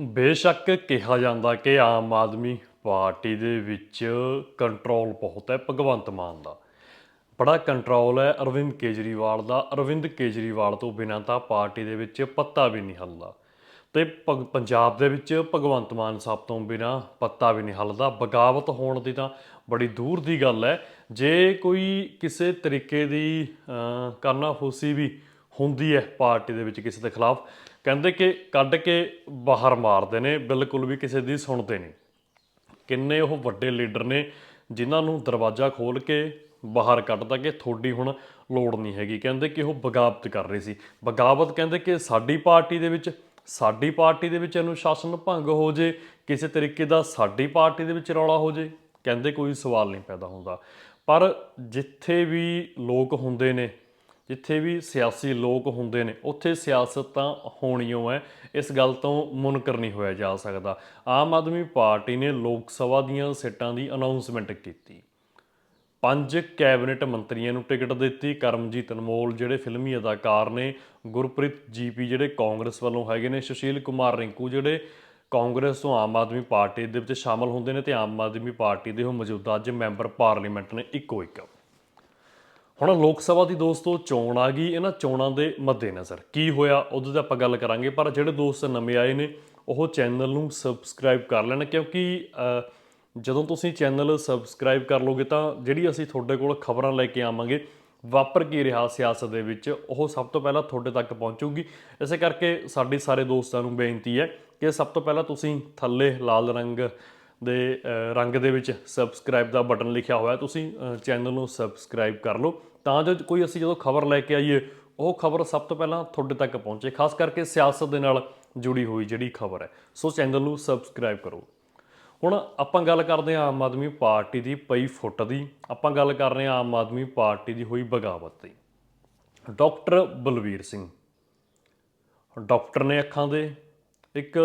ਬੇਸ਼ੱਕ ਕਿਹਾ ਜਾਂਦਾ ਕਿ ਆਮ ਆਦਮੀ ਪਾਰਟੀ ਦੇ ਵਿੱਚ ਕੰਟਰੋਲ ਬਹੁਤ ਹੈ ਭਗਵੰਤ ਮਾਨ ਦਾ। ਬੜਾ ਕੰਟਰੋਲ ਹੈ ਅਰਵਿੰਦ ਕੇਜਰੀਵਾਲ ਦਾ। ਅਰਵਿੰਦ ਕੇਜਰੀਵਾਲ ਤੋਂ ਬਿਨਾਂ ਤਾਂ ਪਾਰਟੀ ਦੇ ਵਿੱਚ ਪੱਤਾ ਵੀ ਨਹੀਂ ਹੱਲਦਾ। ਤੇ ਭਗ- ਪੰਜਾਬ ਦੇ ਵਿੱਚ ਭਗਵੰਤ ਮਾਨ ਸਾਹਿਬ ਤੋਂ ਬਿਨਾਂ ਪੱਤਾ ਵੀ ਨਹੀਂ ਹੱਲਦਾ। ਬਗਾਵਤ ਹੋਣ ਦੀ ਤਾਂ ਬੜੀ ਦੂਰ ਦੀ ਗੱਲ ਹੈ। ਜੇ ਕੋਈ ਕਿਸੇ ਤਰੀਕੇ ਦੀ ਅਹ, ਕਰਨਾ ਫੂਸੀ ਵੀ ਹੁੰਦੀ ਹੈ ਪਾਰਟੀ ਦੇ ਵਿੱਚ ਕਿਸੇ ਦੇ ਖਿਲਾਫ ਕਹਿੰਦੇ ਕਿ ਕੱਢ ਕੇ ਬਾਹਰ ਮਾਰਦੇ ਨੇ, ਬਿਲਕੁਲ ਵੀ ਕਿਸੇ ਦੀ ਸੁਣਦੇ ਨਹੀਂ। ਕਿੰਨੇ ਉਹ ਵੱਡੇ ਲੀਡਰ ਨੇ ਜਿਨ੍ਹਾਂ ਨੂੰ ਦਰਵਾਜ਼ਾ ਖੋਲ ਕੇ ਬਾਹਰ ਕੱਢਦਾ ਕਿ ਤੁਹਾਡੀ ਹੁਣ ਲੋੜ ਨਹੀਂ ਹੈਗੀ। ਕਹਿੰਦੇ ਕਿ ਉਹ ਬਗਾਵਤ ਕਰ ਰਹੇ ਸੀ। ਬਗਾਵਤ ਕਹਿੰਦੇ ਕਿ ਸਾਡੀ ਪਾਰਟੀ ਦੇ ਵਿੱਚ, ਸਾਡੀ ਪਾਰਟੀ ਦੇ ਵਿੱਚ ਅਨੁਸ਼ਾਸਨ ਭੰਗ ਹੋ ਜੇ, ਕਿਸੇ ਤਰੀਕੇ ਦਾ ਸਾਡੀ ਪਾਰਟੀ ਦੇ ਵਿੱਚ ਰੌਲਾ ਹੋ ਜੇ, ਕਹਿੰਦੇ ਕੋਈ ਸਵਾਲ ਨਹੀਂ ਪੈਦਾ ਹੁੰਦਾ। ਪਰ ਜਿੱਥੇ ਵੀ ਲੋਕ ਹੁੰਦੇ ਨੇ ਜਿੱਥੇ ਵੀ ਸਿਆਸੀ ਲੋਕ ਹੁੰਦੇ ਨੇ, ਉੱਥੇ ਸਿਆਸਤ ਤਾਂ ਹੋਣੀ ਓ ਹੈ ਇਸ ਗੱਲ ਤੋਂ ਮੁਨਕਰ ਨਹੀਂ ਹੋਇਆ ਜਾ ਸਕਦਾ। ਆਮ ਆਦਮੀ ਪਾਰਟੀ ਨੇ ਲੋਕ ਸਭਾ ਦੀਆਂ ਸੀਟਾਂ ਦੀ ਅਨਾਉਂਸਮੈਂਟ ਕੀਤੀ। ਪੰਜ ਕੈਬਨਿਟ ਮੰਤਰੀਆਂ ਨੂੰ ਟਿਕਟ ਦਿੱਤੀ। ਕਰਮਜੀਤ ਅਨਮੋਲ, ਜਿਹੜੇ ਫਿਲਮੀ ਅਦਾਕਾਰ ਨੇ, ਗੁਰਪ੍ਰੀਤ ਜੀਪੀ, ਜਿਹੜੇ ਕਾਂਗਰਸ ਵੱਲੋਂ ਹੈਗੇ ਨੇ, ਸੁਸ਼ੀਲ ਕੁਮਾਰ ਰਿੰਕੂ, ਜਿਹੜੇ ਕਾਂਗਰਸ ਤੋਂ ਆਮ ਆਦਮੀ ਪਾਰਟੀ ਦੇ ਵਿੱਚ ਸ਼ਾਮਲ ਹੁੰਦੇ ਨੇ ਤੇ ਆਮ ਆਦਮੀ ਪਾਰਟੀ ਦੇ ਉਹ ਮੌਜੂਦਾ ਅੱਜ ਮੈਂਬਰ ਪਾਰਲੀਮੈਂਟ ਨੇ ਇੱਕੋ ਇੱਕ। ਹੁਣ ਲੋਕ ਸਭਾ ਦੀ ਦੋਸਤੋ ਚੋਣ ਆ ਗਈ, ਇਹਨਾਂ ਚੋਣਾਂ ਦੇ ਮੱਦੇਨਜ਼ਰ। ਕੀ ਹੋਇਆ? ਉਹਦੇ ਤੇ ਆਪਾਂ ਗੱਲ ਕਰਾਂਗੇ, ਪਰ ਜਿਹੜੇ ਦੋਸਤ ਨਵੇਂ ਆਏ ਨੇ, ਉਹ ਚੈਨਲ ਨੂੰ ਸਬਸਕ੍ਰਾਈਬ ਕਰ ਲੈਣ, ਕਿਉਂਕਿ ਜਦੋਂ ਤੁਸੀਂ ਚੈਨਲ ਸਬਸਕ੍ਰਾਈਬ ਕਰ ਲੋਗੇ ਤਾਂ ਜਿਹੜੀ ਅਸੀਂ ਤੁਹਾਡੇ ਕੋਲ ਖਬਰਾਂ ਲੈ ਕੇ ਆਵਾਂਗੇ, ਵਾਪਰ ਕੀ ਰਿਹਾ ਸਿਆਸਤ ਦੇ ਵਿੱਚ, ਉਹ ਸਭ ਤੋਂ ਪਹਿਲਾਂ ਤੁਹਾਡੇ ਤੱਕ ਪਹੁੰਚੂਗੀ। ਇਸੇ ਕਰਕੇ ਸਾਡੇ ਸਾਰੇ ਦੋਸਤਾਂ ਨੂੰ ਬੇਨਤੀ ਹੈ ਕਿ ਸਭ ਤੋਂ ਪਹਿਲਾਂ ਤੁਸੀਂ ਥੱਲੇ ਲਾਲ ਰੰਗ ਦੇ ਰੰਗ ਦੇ ਵਿੱਚ ਸਬਸਕ੍ਰਾਈਬ ਦਾ ਬਟਨ ਲਿਖਿਆ ਹੋਇਆ ਤੁਸੀਂ ਚੈਨਲ ਨੂੰ ਸਬਸਕ੍ਰਾਈਬ ਕਰ ਲਓ। ਤਾਂ ਜੋ ਕੋਈ ਅਸੀਂ ਜਦੋਂ ਖਬਰ ਲੈ ਕੇ ਆਈਏ, ਉਹ ਖਬਰ ਸਭ ਤੋਂ ਪਹਿਲਾਂ ਤੁਹਾਡੇ ਤੱਕ ਪਹੁੰਚੇ, ਖਾਸ ਕਰਕੇ ਸਿਆਸਤ ਦੇ ਨਾਲ ਜੁੜੀ ਹੋਈ ਜਿਹੜੀ ਖਬਰ ਹੈ। ਸੋ ਚੈਨਲ ਨੂੰ ਸਬਸਕ੍ਰਾਈਬ ਕਰੋ। ਹੁਣ ਆਪਾਂ ਗੱਲ ਕਰਦੇ ਹਾਂ ਆਮ ਆਦਮੀ ਪਾਰਟੀ ਦੀ ਪਈ ਫੁੱਟ ਦੀ। ਆਪਾਂ ਗੱਲ ਕਰ ਰਹੇ ਹਾਂ ਆਮ ਆਦਮੀ ਪਾਰਟੀ ਦੀ ਹੋਈ ਬਗਾਵਤ ਦੀ। ਡਾਕਟਰ ਬਲਵੀਰ ਸਿੰਘ। ਡਾਕਟਰ ਨੇ ਅੱਖਾਂ ਦੇ ਇੱਕ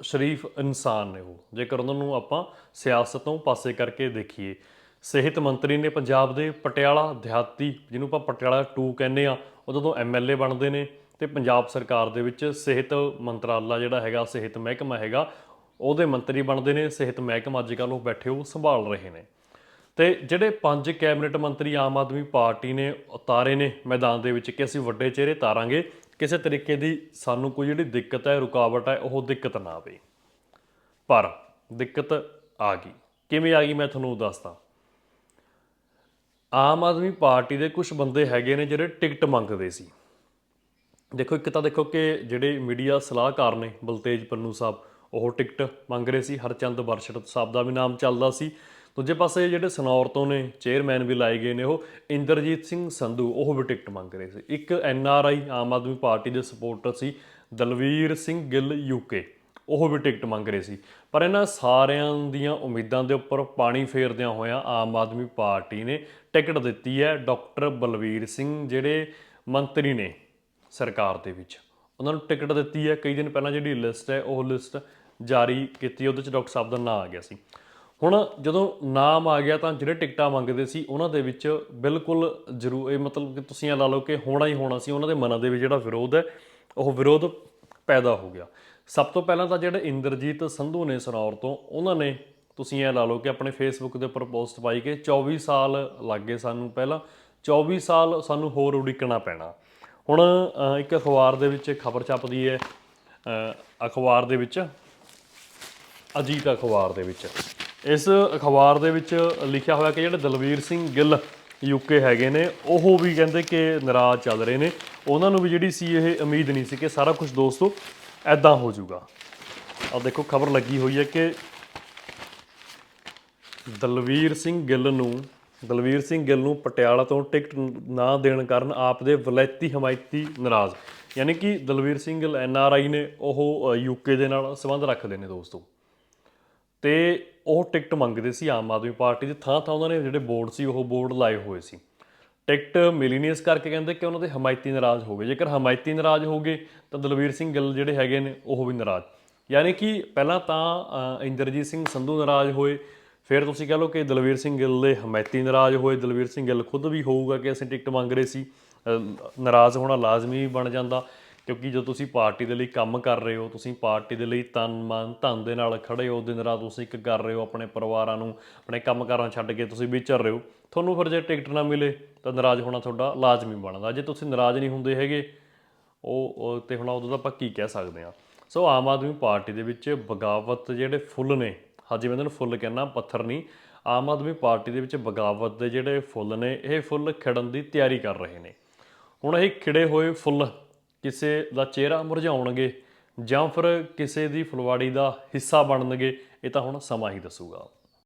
ਸ਼ਰੀਫ ਇਨਸਾਨ ਨੇ ਉਹ। ਜੇਕਰ ਉਹਨਾਂ ਨੂੰ ਆਪਾਂ ਸਿਆਸਤ ਤੋਂ ਪਾਸੇ ਕਰਕੇ ਦੇਖੀਏ, ਸਿਹਤ ਮੰਤਰੀ ਨੇ ਪੰਜਾਬ ਦੇ ਪਟਿਆਲਾ ਦਿਹਾਤੀ, ਜਿਹਨੂੰ ਆਪਾਂ ਪਟਿਆਲਾ 2 ਕਹਿੰਦੇ ਆ ਉਹ ਜਦੋਂ ਐਮਐਲਏ ਬਣਦੇ ਨੇ ਤੇ ਪੰਜਾਬ ਸਰਕਾਰ ਦੇ ਵਿੱਚ ਸਿਹਤ ਮੰਤਰਾਲਾ ਜਿਹੜਾ ਹੈਗਾ, ਸਿਹਤ ਮਹਿਕਮਾ ਹੈਗਾ, ਉਹਦੇ ਮੰਤਰੀ ਬਣਦੇ ਨੇ, ਸਿਹਤ ਮਹਿਕਮਾ ਅੱਜ ਕੱਲ੍ਹ ਉਹ ਬੈਠੇ, ਉਹ ਸੰਭਾਲ ਰਹੇ ਨੇ। ਤੇ ਜਿਹੜੇ ਪੰਜ ਕੈਬਨਿਟ ਮੰਤਰੀ ਆਮ ਆਦਮੀ ਪਾਰਟੀ ਨੇ ਉਤਾਰੇ ਨੇ ਮੈਦਾਨ ਦੇ ਵਿੱਚ ਕਿ ਅਸੀਂ ਵੱਡੇ ਚਿਹਰੇ ਤਾਰਾਂਗੇ ਕਿਸੇ ਤਰੀਕੇ ਦੀ ਸਾਨੂੰ ਕੋਈ ਜਿਹੜੀ ਦਿੱਕਤ ਹੈ, ਰੁਕਾਵਟ ਹੈ, ਉਹ ਦਿੱਕਤ ਨਾ ਆਵੇ। ਪਰ ਦਿੱਕਤ ਆ ਗਈ। ਕਿਵੇਂ ਆ ਗਈ ਮੈਂ ਤੁਹਾਨੂੰ ਦੱਸਦਾ। ਆਮ ਆਦਮੀ ਪਾਰਟੀ ਦੇ ਕੁਝ ਬੰਦੇ ਹੈਗੇ ਨੇ ਜਿਹੜੇ ਟਿਕਟ ਮੰਗਦੇ ਸੀ। ਦੇਖੋ, ਇੱਕ ਤਾਂ ਦੇਖੋ ਕਿ ਜਿਹੜੇ ਮੀਡੀਆ ਸਲਾਹਕਾਰ ਨੇ, ਬਲਤੇਜ ਪੰਨੂ ਸਾਹਿਬ, ਉਹ ਟਿਕਟ ਮੰਗ ਰਹੇ ਸੀ। ਹਰਚੰਦ ਬਰਸ਼ਟ ਸਾਹਿਬ ਦਾ ਵੀ ਨਾਮ ਚੱਲਦਾ ਸੀ। ਦੂਜੇ ਪਾਸੇ ਜਿਹੜੇ ਸਨੌਰ ਤੋਂ ਨੇ ਚੇਅਰਮੈਨ ਵੀ ਲਾਏ ਗਏ ਨੇ ਉਹ, ਇੰਦਰਜੀਤ ਸਿੰਘ ਸੰਧੂ, ਉਹ ਵੀ ਟਿਕਟ ਮੰਗ ਰਹੇ ਸੀ। ਇੱਕ N R I, Aam Aadmi Party ਦੇ ਸਪੋਰਟਰ ਸੀ, ਦਲਵੀਰ ਸਿੰਘ ਗਿੱਲ ਯੂਕੇ ਉਹ ਵੀ ਟਿਕਟ ਮੰਗ ਰਹੇ ਸੀ। ਪਰ ਇਹਨਾਂ ਸਾਰਿਆਂ ਦੀਆਂ ਉਮੀਦਾਂ ਦੇ ਉੱਪਰ ਪਾਣੀ ਫੇਰਦਿਆਂ ਹੋਇਆਂ ਆਮ ਆਦਮੀ ਪਾਰਟੀ ਨੇ ਟਿਕਟ ਦਿੱਤੀ ਹੈ ਡਾਕਟਰ ਬਲਵੀਰ ਸਿੰਘ, ਜਿਹੜੇ ਮੰਤਰੀ ਨੇ ਸਰਕਾਰ ਦੇ ਵਿੱਚ। ਉਹਨਾਂ ਨੂੰ ਟਿਕਟ ਦਿੱਤੀ ਹੈ। ਕਈ ਦਿਨ ਪਹਿਲਾਂ ਜਿਹੜੀ ਲਿਸਟ ਹੈ, ਉਹ ਲਿਸਟ ਜਾਰੀ ਕੀਤੀ, ਉਹਦੇ ਚ ਡਾਕਟਰ ਸਾਹਿਬ ਦਾ ਨਾਮ ਆ ਗਿਆ ਸੀ। ਹੁਣ ਜਦੋਂ ਨਾਮ ਆ ਗਿਆ ਤਾਂ ਜਿਹੜੇ ਟਿਕਟਾਂ ਮੰਗਦੇ ਸੀ, ਉਹਨਾਂ ਦੇ ਵਿੱਚ ਬਿਲਕੁਲ ਜ਼ਰੂਰ, ਇਹ ਮਤਲਬ ਕਿ ਤੁਸੀਂ ਇਹ ਲਾ ਲਓ ਕਿ ਹੋਣਾ ਹੀ ਹੋਣਾ ਸੀ, ਉਹਨਾਂ ਦੇ ਮਨਾਂ ਦੇ ਵਿੱਚ ਜਿਹੜਾ ਵਿਰੋਧ ਹੈ, ਉਹ ਵਿਰੋਧ ਪੈਦਾ ਹੋ ਗਿਆ। ਸਭ ਤੋਂ ਪਹਿਲਾਂ ਤਾਂ ਜਿਹੜੇ ਇੰਦਰਜੀਤ ਸੰਧੂ ਨੇ ਸਨੌਰ ਤੋਂ, ਉਹਨਾਂ ਨੇ ਤੁਸੀਂ ਇਹ ਲਾ ਲਓ ਕਿ ਆਪਣੇ ਫੇਸਬੁੱਕ ਦੇ ਉੱਪਰ ਪੋਸਟ ਪਾਈ ਕਿ 24 ਸਾਲ ਲੱਗ ਗਏ ਸਾਨੂੰ ਪਹਿਲਾਂ 24 ਸਾਲ ਸਾਨੂੰ ਹੋਰ ਉਡੀਕਣਾ ਪੈਣਾ। ਹੁਣ ਇੱਕ ਅਖਬਾਰ ਦੇ ਵਿੱਚ ਖਬਰ ਛਪਦੀ ਹੈ ਅਖਬਾਰ ਦੇ ਵਿੱਚ, ਅਜੀਤ ਅਖਬਾਰ ਦੇ ਵਿੱਚ। ਇਸ ਅਖਬਾਰ ਦੇ ਵਿੱਚ ਲਿਖਿਆ ਹੋਇਆ ਕਿ ਜਿਹੜੇ ਦਲਵੀਰ ਸਿੰਘ ਗਿੱਲ ਯੂਕੇ ਹੈਗੇ ਨੇ, ਉਹ ਵੀ ਕਹਿੰਦੇ ਕਿ ਨਾਰਾਜ਼ ਚੱਲ ਰਹੇ ਨੇ। ਉਹਨਾਂ ਨੂੰ ਵੀ ਜਿਹੜੀ ਸੀ ਇਹ ਉਮੀਦ ਨਹੀਂ ਸੀ ਕਿ ਸਾਰਾ ਕੁਝ ਦੋਸਤੋ ਐਦਾਂ ਹੋ ਜਾਊਗਾ। ਆ ਦੇਖੋ, ਖਬਰ ਲੱਗੀ ਹੋਈ ਹੈ ਕਿ ਦਲਵੀਰ ਸਿੰਘ ਗਿੱਲ ਨੂੰ, ਦਲਵੀਰ ਸਿੰਘ ਗਿੱਲ ਨੂੰ ਪਟਿਆਲਾ ਤੋਂ ਟਿਕਟ ਨਾ ਦੇਣ ਕਾਰਨ ਆਪ ਦੇ ਵਲੈਤੀ ਹਮਾਇਤੀ ਨਾਰਾਜ਼। ਯਾਨੀ ਕਿ Dalvir Singh Gill N R I ਨੇ ਉਹ ਯੂਕੇ ਦੇ ਨਾਲ ਸੰਬੰਧ ਰੱਖਦੇ ਨੇ ਦੋਸਤੋ। ਤੇ ਉਹ ਟਿਕਟ ਮੰਗਦੇ ਸੀ ਆਮ ਆਦਮੀ ਪਾਰਟੀ ਦੇ ਥਾਂ ਥਾਂ ਉਹਨਾਂ ਨੇ ਜਿਹੜੇ ਬੋਰਡ ਸੀ, ਉਹ ਬੋਰਡ ਲਾਏ ਹੋਏ ਸੀ। ਟਿਕਟ ਮਿਲੀ ਨਹੀਂ ਇਸ ਕਰਕੇ ਕਹਿੰਦੇ ਕਿ ਉਹਨਾਂ ਦੇ ਹਮਾਇਤੀ ਨਾਰਾਜ਼ ਹੋ ਗਏ। ਜੇਕਰ ਹਮਾਇਤੀ ਨਾਰਾਜ਼ ਹੋ ਗਏ, ਤਾਂ ਦਲਵੀਰ ਸਿੰਘ ਗਿੱਲ ਜਿਹੜੇ ਹੈਗੇ ਨੇ, ਉਹ ਵੀ ਨਾਰਾਜ਼। ਯਾਨੀ ਕਿ ਪਹਿਲਾਂ ਤਾਂ ਇੰਦਰਜੀਤ ਸਿੰਘ ਸੰਧੂ ਨਾਰਾਜ਼ ਹੋਏ। ਫਿਰ ਤੁਸੀਂ ਕਹ ਲਓ ਕਿ ਦਲਵੀਰ ਸਿੰਘ ਗਿੱਲ ਦੇ ਹਮਾਇਤੀ ਨਾਰਾਜ਼ ਹੋਏ। ਦਲਵੀਰ ਸਿੰਘ ਗਿੱਲ ਖੁਦ ਵੀ ਹੋਊਗਾ ਕਿ ਅਸੀਂ ਟਿਕਟ ਮੰਗ ਰਹੇ ਸੀ। ਨਾਰਾਜ਼ ਹੋਣਾ ਲਾਜ਼ਮੀ ਬਣ ਜਾਂਦਾ। ਕਿਉਂਕਿ ਜਦੋਂ ਤੁਸੀਂ ਪਾਰਟੀ ਦੇ ਲਈ ਕੰਮ ਕਰ ਰਹੇ ਹੋ, ਤੁਸੀਂ ਪਾਰਟੀ ਦੇ ਲਈ ਤਨ ਮਨ ਧਨ ਦੇ ਨਾਲ ਖੜੇ ਹੋ, ਦਿਨ ਰਾਤ ਤੁਸੀਂ ਇੱਕ ਕਰ ਰਹੇ ਹੋ, ਆਪਣੇ ਪਰਿਵਾਰਾਂ ਨੂੰ, ਆਪਣੇ ਕੰਮਕਾਰਾਂ ਛੱਡ ਕੇ ਤੁਸੀਂ ਵਿਚਰ ਰਹੇ ਹੋ, ਤੁਹਾਨੂੰ ਫਿਰ ਜੇ ਟਿਕਟ ਨਾ ਮਿਲੇ ਤਾਂ ਨਾਰਾਜ਼ ਹੋਣਾ ਤੁਹਾਡਾ ਲਾਜ਼ਮੀ ਬਣਦਾ। ਜੇ ਤੁਸੀਂ ਨਾਰਾਜ਼ ਨਹੀਂ ਹੁੰਦੇ ਹੈਗੇ, ਉਹ ਉਹ ਤੇ ਹੁਣ ਉਦੋਂ ਤਾਂ ਆਪਾਂ ਕੀ ਕਹਿ ਸਕਦੇ ਹਾਂ। ਸੋ ਆਮ ਆਦਮੀ ਪਾਰਟੀ ਦੇ ਵਿੱਚ ਬਗਾਵਤ ਜਿਹੜੇ ਫੁੱਲ ਨੇ ਹਾਜੀ ਮੈਂ ਇਹਨਾਂ ਫੁੱਲ ਕਹਿੰਦਾ, ਪੱਥਰ ਨਹੀਂ, ਆਮ ਆਦਮੀ ਪਾਰਟੀ ਦੇ ਵਿੱਚ ਬਗਾਵਤ ਦੇ ਜਿਹੜੇ ਫੁੱਲ ਨੇ, ਇਹ ਫੁੱਲ ਖਿੜਨ ਦੀ ਤਿਆਰੀ ਕਰ ਰਹੇ ਨੇ। ਹੁਣ ਇਹ ਖਿੜੇ ਹੋਏ ਫੁੱਲ ਕਿਸੇ ਦਾ ਚਿਹਰਾ ਮੁਰਝਾਉਣਗੇ ਜਾਂ ਫਿਰ ਕਿਸੇ ਦੀ ਫੁਲਵਾੜੀ ਦਾ ਹਿੱਸਾ ਬਣਨਗੇ, ਇਹ ਤਾਂ ਹੁਣ ਸਮਾਂ ਹੀ ਦੱਸੂਗਾ।